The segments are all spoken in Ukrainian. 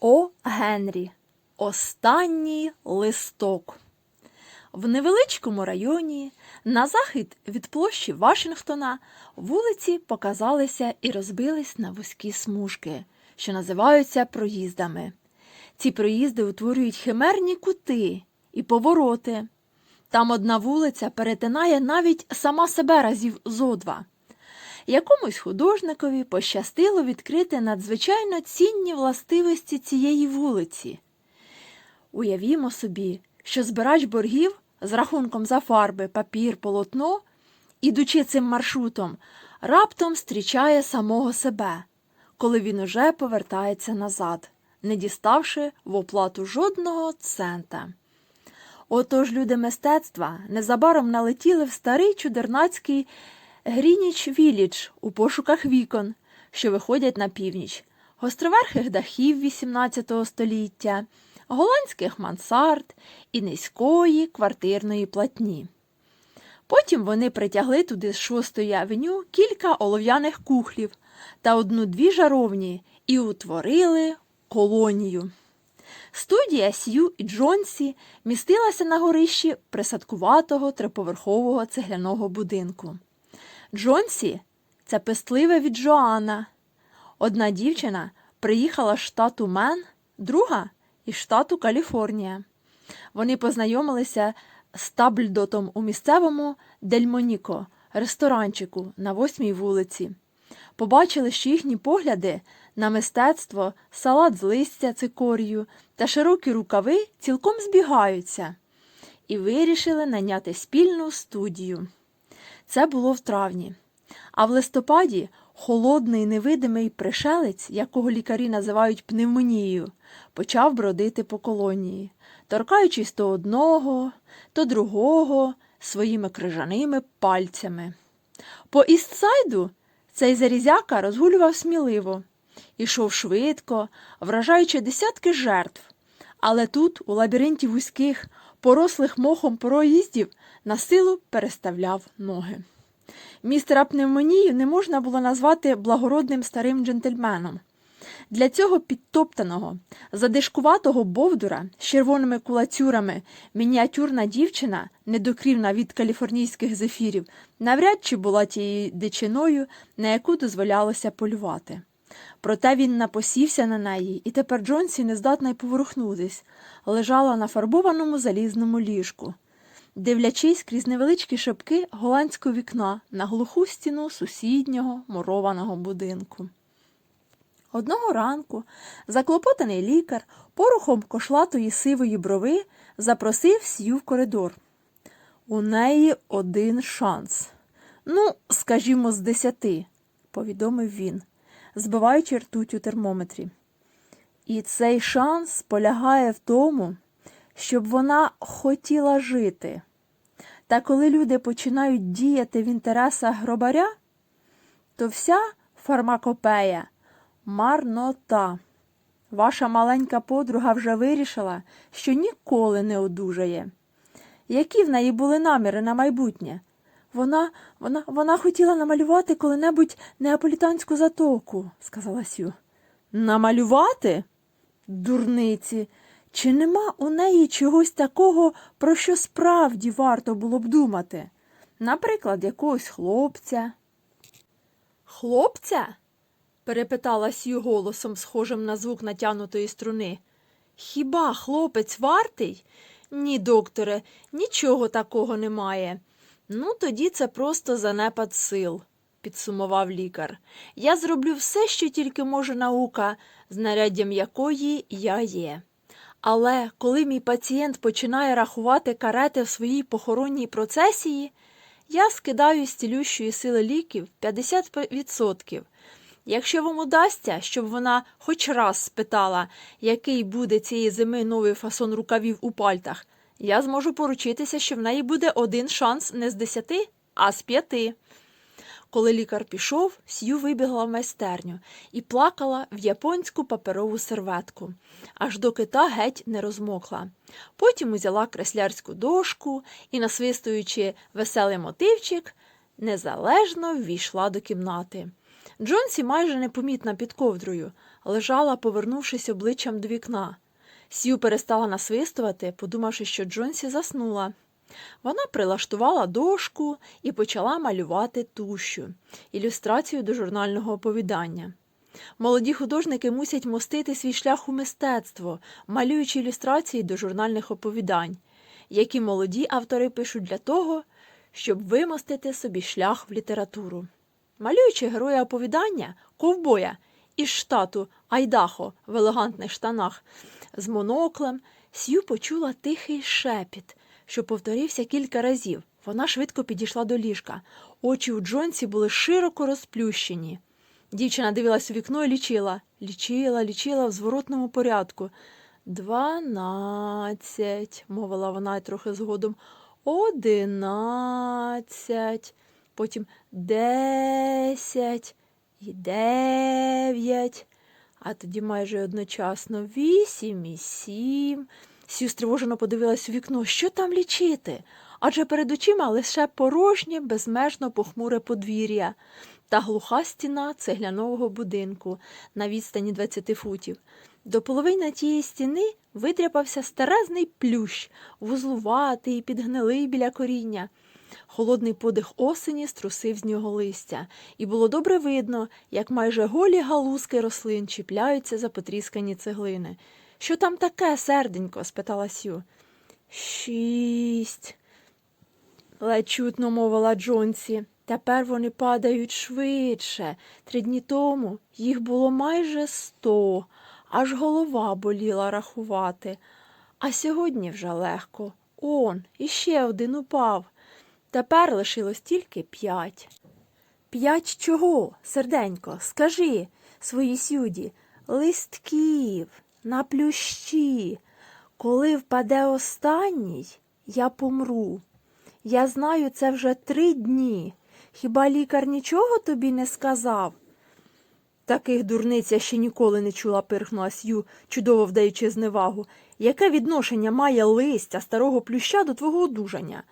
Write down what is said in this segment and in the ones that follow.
О. Генрі. Останній листок. В невеличкому районі, на захід від площі Вашингтона, вулиці показалися і розбились на вузькі смужки, що називаються проїздами. Ці проїзди утворюють химерні кути і повороти. Там одна вулиця перетинає навіть сама себе разів зо два. Якомусь художникові пощастило відкрити надзвичайно цінні властивості цієї вулиці. Уявімо собі, що збирач боргів з рахунком за фарби, папір, полотно, ідучи цим маршрутом, раптом зустрічає самого себе, коли він уже повертається назад, не діставши в оплату жодного цента. Отож люди мистецтва незабаром налетіли в старий чудернацький Грініч Вілідж у пошуках вікон, що виходять на північ, гостроверхих дахів XVIII століття, голландських мансард і низької квартирної платні. Потім вони притягли туди з шостої авеню кілька олов'яних кухлів та одну-дві жаровні і утворили колонію. Студія Сью і Джонсі містилася на горищі присадкуватого триповерхового цегляного будинку. Джонсі це пестливе від Джоанна. Одна дівчина приїхала з штату Мен, друга із штату Каліфорнія. Вони познайомилися з Табльдотом у місцевому Дельмоніко, ресторанчику на восьмій вулиці. Побачили, що їхні погляди на мистецтво, салат з листя цикорію та широкі рукави цілком збігаються, і вирішили наняти спільну студію. Це було в травні. А в листопаді холодний невидимий пришелець, якого лікарі називають пневмонією, почав бродити по колонії, торкаючись то одного, то другого своїми крижаними пальцями. По істсайду цей зарізяка розгулював сміливо, ішов швидко, вражаючи десятки жертв. Але тут, у лабіринті вузьких, порослих мохом проїздів, на силу переставляв ноги. Містера пневмонію не можна було назвати благородним старим джентльменом. Для цього підтоптаного, задишкуватого бовдура з червоними кулацюрами мініатюрна дівчина, недокрівна від каліфорнійських зефірів, навряд чи була тією дичиною, на яку дозволялося полювати. Проте він напосівся на неї, і тепер Джонсі не здатна й поворухнутись, лежала на фарбованому залізному ліжку, дивлячись крізь невеличкі шибки голландського вікна на глуху стіну сусіднього мурованого будинку. Одного ранку заклопотаний лікар порухом кошлатої сивої брови запросив сію в коридор. У неї один шанс. Ну, скажімо, з десяти, повідомив він, збиваючи ртуть у термометрі. І цей шанс полягає в тому, щоб вона хотіла жити. Та коли люди починають діяти в інтересах гробаря, то вся фармакопея марнота. Ваша маленька подруга вже вирішила, що ніколи не одужає. Які в неї були наміри на майбутнє? Вона, вона, вона хотіла намалювати коли-небудь неаполітанську затоку, сказала Сю. Намалювати? Дурниці. Чи нема у неї чогось такого, про що справді варто було б думати? Наприклад, якогось хлопця. Хлопця? перепитала Сью голосом, схожим на звук натягнутої струни. Хіба хлопець вартий? Ні, докторе, нічого такого немає. Ну, тоді це просто занепад сил, підсумував лікар. Я зроблю все, що тільки може наука, знаряддям якої я є. Але коли мій пацієнт починає рахувати карети в своїй похоронній процесії, я скидаю з цілющої сили ліків 50%. Якщо вам удасться, щоб вона хоч раз спитала, який буде цієї зими новий фасон рукавів у пальтах, я зможу поручитися, що в неї буде один шанс не з десяти, а з п'яти. Коли лікар пішов, Сью вибігла в майстерню і плакала в японську паперову серветку, аж доки та геть не розмокла. Потім узяла креслярську дошку і, насвистуючи веселий мотивчик, незалежно ввійшла до кімнати. Джонсі майже непомітна під ковдрою, лежала, повернувшись обличчям до вікна. Сью перестала насвистувати, подумавши, що Джонсі заснула. Вона прилаштувала дошку і почала малювати тущу, ілюстрацію до журнального оповідання. Молоді художники мусять мостити свій шлях у мистецтво, малюючи ілюстрації до журнальних оповідань, які молоді автори пишуть для того, щоб вимостити собі шлях в літературу. Малюючи героя оповідання, ковбоя із штату Айдахо в елегантних штанах з моноклем, Сью почула тихий шепіт, що повторився кілька разів. Вона швидко підійшла до ліжка. Очі у Джонсі були широко розплющені. Дівчина дивилась у вікно і лічила, лічила, лічила в зворотному порядку. Дванадцять, мовила вона й трохи згодом. Одинадцять, потім десять і дев'ять, а тоді майже одночасно вісім і сім. Сю стривожено подивилась у вікно, що там лічити? Адже перед очима лише порожнє, безмежно похмуре подвір'я та глуха стіна цеглянового будинку на відстані 20 футів. До половини тієї стіни витряпався старезний плющ, вузлуватий, підгнилий біля коріння. Холодний подих осені струсив з нього листя, і було добре видно, як майже голі галузки рослин чіпляються за потріскані цеглини. Що там таке, серденько? спитала Сю. Шість. ледь чутно мовила Джонсі. Тепер вони падають швидше. Три дні тому їх було майже сто, аж голова боліла рахувати. А сьогодні вже легко. Он, іще один упав. Тепер лишилось тільки п'ять. П'ять чого, серденько, скажи своїй сюді, листків на плющі. Коли впаде останній, я помру. Я знаю це вже три дні. Хіба лікар нічого тобі не сказав? Таких дурниць я ще ніколи не чула, пирхнула Сью, чудово вдаючи зневагу. Яке відношення має листя старого плюща до твого одужання?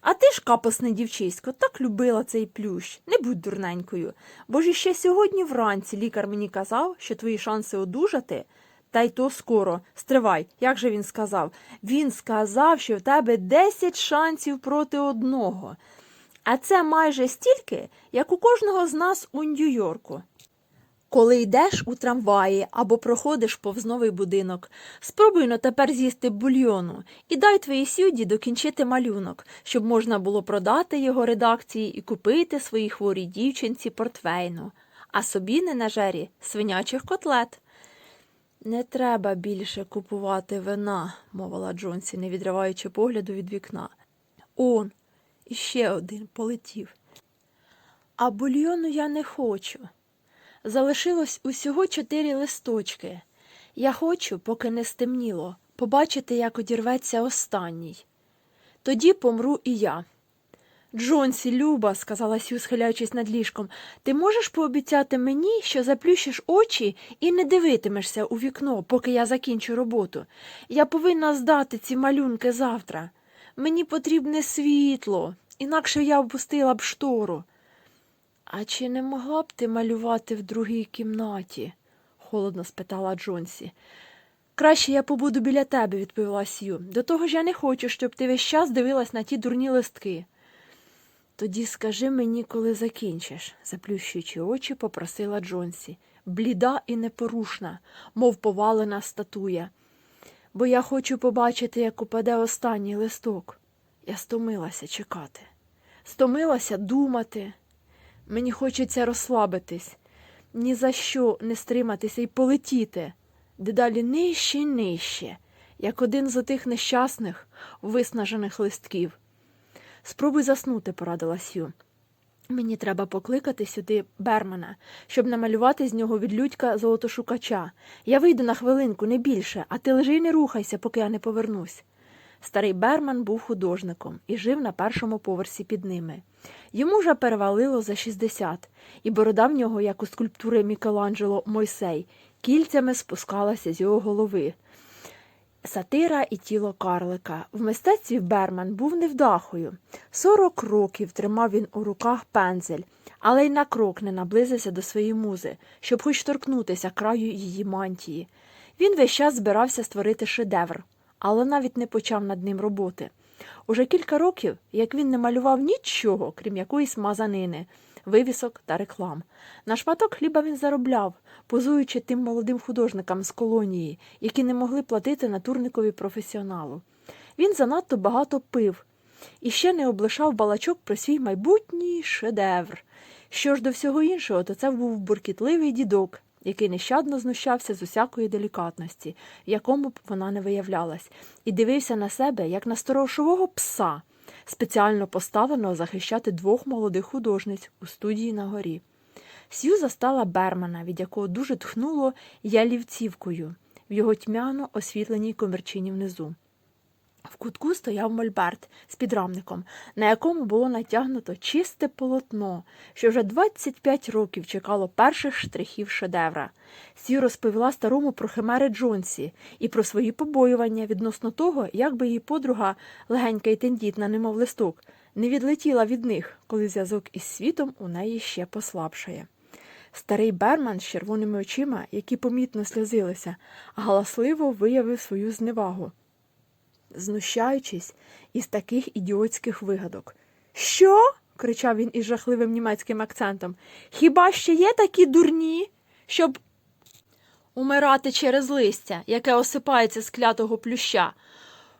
А ти ж, капосне дівчисько, так любила цей плющ. Не будь дурненькою. Бо ж іще сьогодні вранці лікар мені казав, що твої шанси одужати. Та й то скоро. Стривай, як же він сказав? Він сказав, що в тебе десять шансів проти одного. А це майже стільки, як у кожного з нас у Нью-Йорку. Коли йдеш у трамваї або проходиш повз новий будинок, спробуй но тепер з'їсти бульйону і дай твоїй сюді докінчити малюнок, щоб можна було продати його редакції і купити своїй хворій дівчинці портвейну, а собі не на жері свинячих котлет. Не треба більше купувати вина, мовила Джонсі, не відриваючи погляду від вікна. Он, іще один полетів. А бульйону я не хочу. Залишилось усього чотири листочки. Я хочу, поки не стемніло, побачити, як одірветься останній. Тоді помру і я. Джонсі, Люба, сказала Сю, схиляючись над ліжком, ти можеш пообіцяти мені, що заплющиш очі і не дивитимешся у вікно, поки я закінчу роботу. Я повинна здати ці малюнки завтра. Мені потрібне світло, інакше я впустила б штору. А чи не могла б ти малювати в другій кімнаті? холодно спитала Джонсі. Краще я побуду біля тебе, відповіла Сью. До того ж я не хочу, щоб ти весь час дивилась на ті дурні листки. Тоді скажи мені, коли закінчиш, заплющуючи очі, попросила Джонсі, бліда і непорушна, мов повалена статуя. Бо я хочу побачити, як упаде останній листок. Я стомилася чекати, стомилася думати. Мені хочеться розслабитись, ні за що не стриматися і полетіти, дедалі нижче й нижче, як один з отих нещасних, виснажених листків. Спробуй заснути, порадила Сю. Мені треба покликати сюди Бермана, щоб намалювати з нього відлюдька золотошукача. Я вийду на хвилинку, не більше, а ти лежи й не рухайся, поки я не повернусь. Старий Берман був художником і жив на першому поверсі під ними. Йому вже перевалило за 60, і борода в нього, як у скульптури Мікеланджело Мойсей, кільцями спускалася з його голови. Сатира і тіло карлика. В мистецтві Берман був невдахою. Сорок років тримав він у руках пензель, але й на крок не наблизився до своєї музи, щоб хоч торкнутися краю її мантії. Він весь час збирався створити шедевр, але навіть не почав над ним роботи. Уже кілька років, як він не малював нічого, крім якоїсь мазанини, вивісок та реклам. На шматок хліба він заробляв, позуючи тим молодим художникам з колонії, які не могли платити натурникові професіоналу. Він занадто багато пив і ще не облишав балачок про свій майбутній шедевр. Що ж до всього іншого, то це був буркітливий дідок, який нещадно знущався з усякої делікатності, якому б вона не виявлялась, і дивився на себе, як на сторожового пса, спеціально поставленого захищати двох молодих художниць у студії на горі. Сью застала Бермана, від якого дуже тхнуло ялівцівкою в його тьмяно освітленій комірчині внизу. В кутку стояв мольберт з підрамником, на якому було натягнуто чисте полотно, що вже 25 років чекало перших штрихів шедевра. Сью розповіла старому про химери Джонсі і про свої побоювання відносно того, як би її подруга, легенька й тендітна, немов листок, не відлетіла від них, коли зв'язок із світом у неї ще послабшає. Старий Берман з червоними очима, які помітно сльозилися, галасливо виявив свою зневагу знущаючись із таких ідіотських вигадок. Що? кричав він із жахливим німецьким акцентом. Хіба ще є такі дурні, щоб умирати через листя, яке осипається з клятого плюща?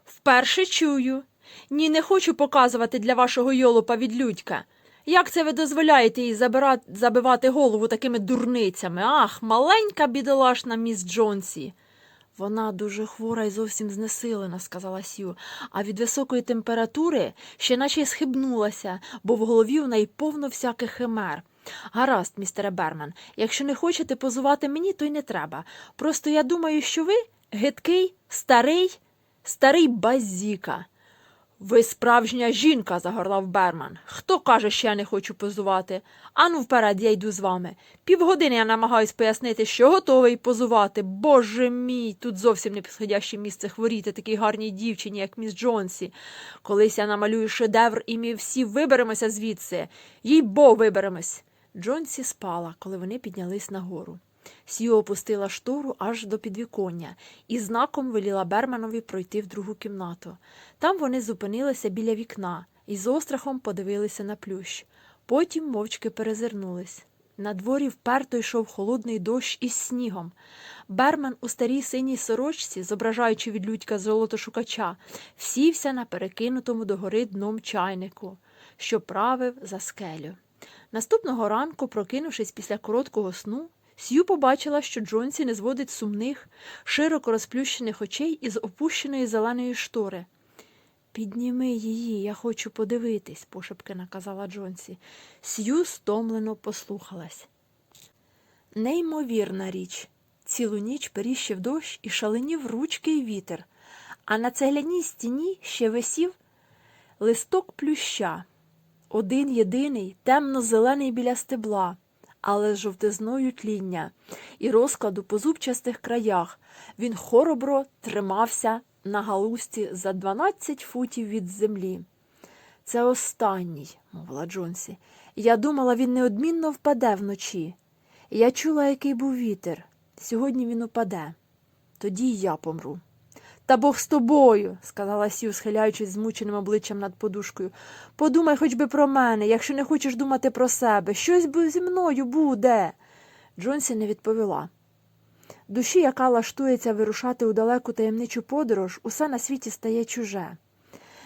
Вперше чую. Ні, не хочу показувати для вашого йолопа відлюдька. Як це ви дозволяєте їй забирати, забивати голову такими дурницями? Ах, маленька бідолашна міс Джонсі. Вона дуже хвора і зовсім знесилена, сказала Сю, а від високої температури ще наче схибнулася, бо в голові в неї повно всяких химер. Гаразд, містере Берман, якщо не хочете позувати мені, то й не треба. Просто я думаю, що ви гидкий, старий, старий базіка. Ви справжня жінка, загорлав Берман. Хто каже, що я не хочу позувати? Ану вперед, я йду з вами. Півгодини я намагаюсь пояснити, що готовий позувати. Боже мій, тут зовсім не підходяще місце хворіти такій гарній дівчині, як міс Джонсі. Колись я намалюю шедевр, і ми всі виберемося звідси. Їй бо виберемось. Джонсі спала, коли вони піднялись нагору. Сью опустила штору аж до підвіконня і знаком веліла Берманові пройти в другу кімнату. Там вони зупинилися біля вікна і з острахом подивилися на плющ. Потім мовчки перезирнулись. На дворі вперто йшов холодний дощ із снігом. Берман у старій синій сорочці, зображаючи від людька золотошукача, всівся на перекинутому догори дном чайнику, що правив за скелю. Наступного ранку, прокинувшись після короткого сну, Сью побачила, що Джонсі не зводить сумних, широко розплющених очей із опущеної зеленої штори. Підніми її, я хочу подивитись, пошепки наказала Джонсі. Сью стомлено послухалась. Неймовірна річ. Цілу ніч періщив дощ і шаленів ручки й вітер, а на цегляній стіні ще висів листок плюща, один єдиний, темно-зелений біля стебла, але з жовтизною тління і розкладу по зубчастих краях. Він хоробро тримався на галузці за 12 футів від землі. Це останній, мовила Джонсі. Я думала, він неодмінно впаде вночі. Я чула, який був вітер. Сьогодні він упаде. Тоді й я помру. Та Бог з тобою, сказала Сью, схиляючись змученим обличчям над подушкою. Подумай хоч би про мене, якщо не хочеш думати про себе. Щось би зі мною буде. Джонсі не відповіла. Душі, яка лаштується вирушати у далеку таємничу подорож, усе на світі стає чуже.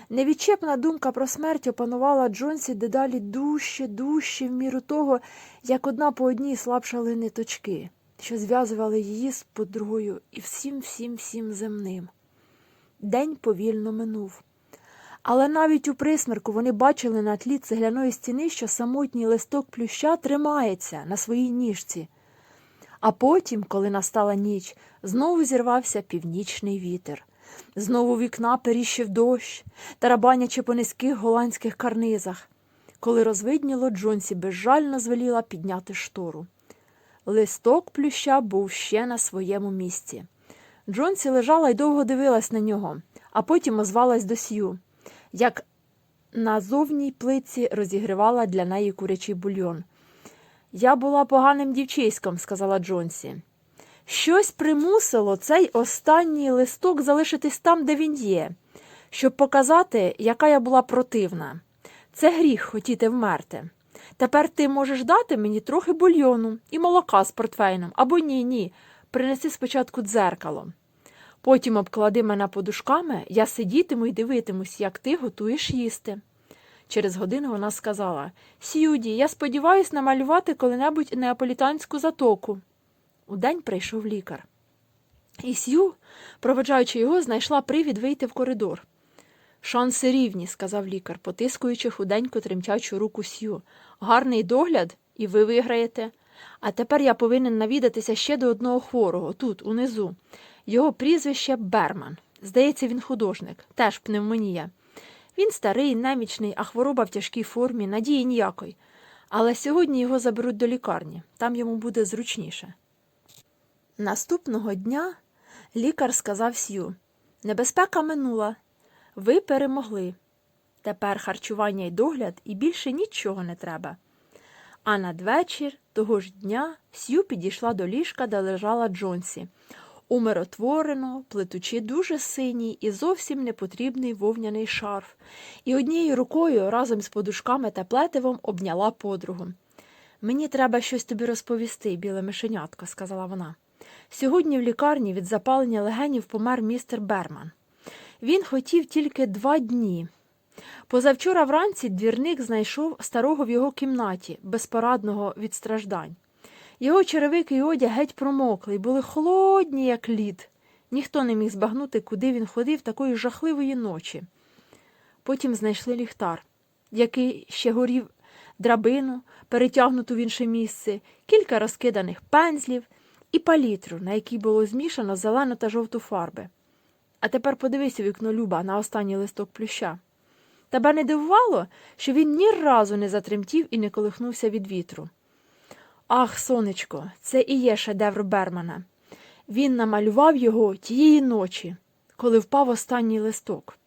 Невідчепна думка про смерть опанувала Джонсі дедалі дужче, дужче в міру того, як одна по одній слабшали ниточки, що зв'язували її з подругою і всім, всім, всім земним. День повільно минув. Але навіть у присмерку вони бачили на тлі цегляної стіни, що самотній листок плюща тримається на своїй ніжці. А потім, коли настала ніч, знову зірвався північний вітер. Знову вікна періщив дощ, тарабанячи по низьких голландських карнизах. Коли розвидніло, Джонсі безжально звеліла підняти штору. Листок плюща був ще на своєму місці. Джонсі лежала й довго дивилась на нього, а потім озвалась до Сью, як на зовній плиці розігрівала для неї курячий бульйон. Я була поганим дівчиськом, сказала Джонсі. Щось примусило цей останній листок залишитись там, де він є, щоб показати, яка я була противна. Це гріх хотіти вмерти. Тепер ти можеш дати мені трохи бульйону і молока з портфейном, або ні, ні. Принеси спочатку дзеркало. Потім обклади мене подушками, я сидітиму і дивитимусь, як ти готуєш їсти. Через годину вона сказала Сюді, я сподіваюся намалювати коли-небудь неаполітанську затоку. Удень прийшов лікар. І Сью, проведжаючи його, знайшла привід вийти в коридор. Шанси рівні, сказав лікар, потискуючи худенько тремтячу руку Сью. Гарний догляд, і ви виграєте. А тепер я повинен навідатися ще до одного хворого, тут, унизу. Його прізвище Берман. Здається, він художник, теж пневмонія. Він старий, немічний, а хвороба в тяжкій формі, надії ніякої. Але сьогодні його заберуть до лікарні, там йому буде зручніше. Наступного дня лікар сказав Сью Небезпека минула. Ви перемогли. Тепер харчування й догляд і більше нічого не треба. А надвечір того ж дня Сью підійшла до ліжка, де лежала Джонсі, умиротворено, плетучи дуже синій і зовсім непотрібний вовняний шарф, і однією рукою разом з подушками та плетивом обняла подругу. Мені треба щось тобі розповісти, біле мишенятко, сказала вона. Сьогодні в лікарні від запалення легенів помер містер Берман. Він хотів тільки два дні. Позавчора вранці двірник знайшов старого в його кімнаті, безпорадного від страждань. Його черевики і одяг геть промокли, були холодні, як лід. Ніхто не міг збагнути, куди він ходив такої жахливої ночі. Потім знайшли ліхтар, який ще горів драбину, перетягнуту в інше місце, кілька розкиданих пензлів і палітру, на якій було змішано зелену та жовту фарби. А тепер подивися вікно Люба на останній листок плюща. Тебе не дивувало, що він ні разу не затремтів і не колихнувся від вітру. Ах, сонечко, це і є шедевр Бермана. Він намалював його тієї ночі, коли впав останній листок.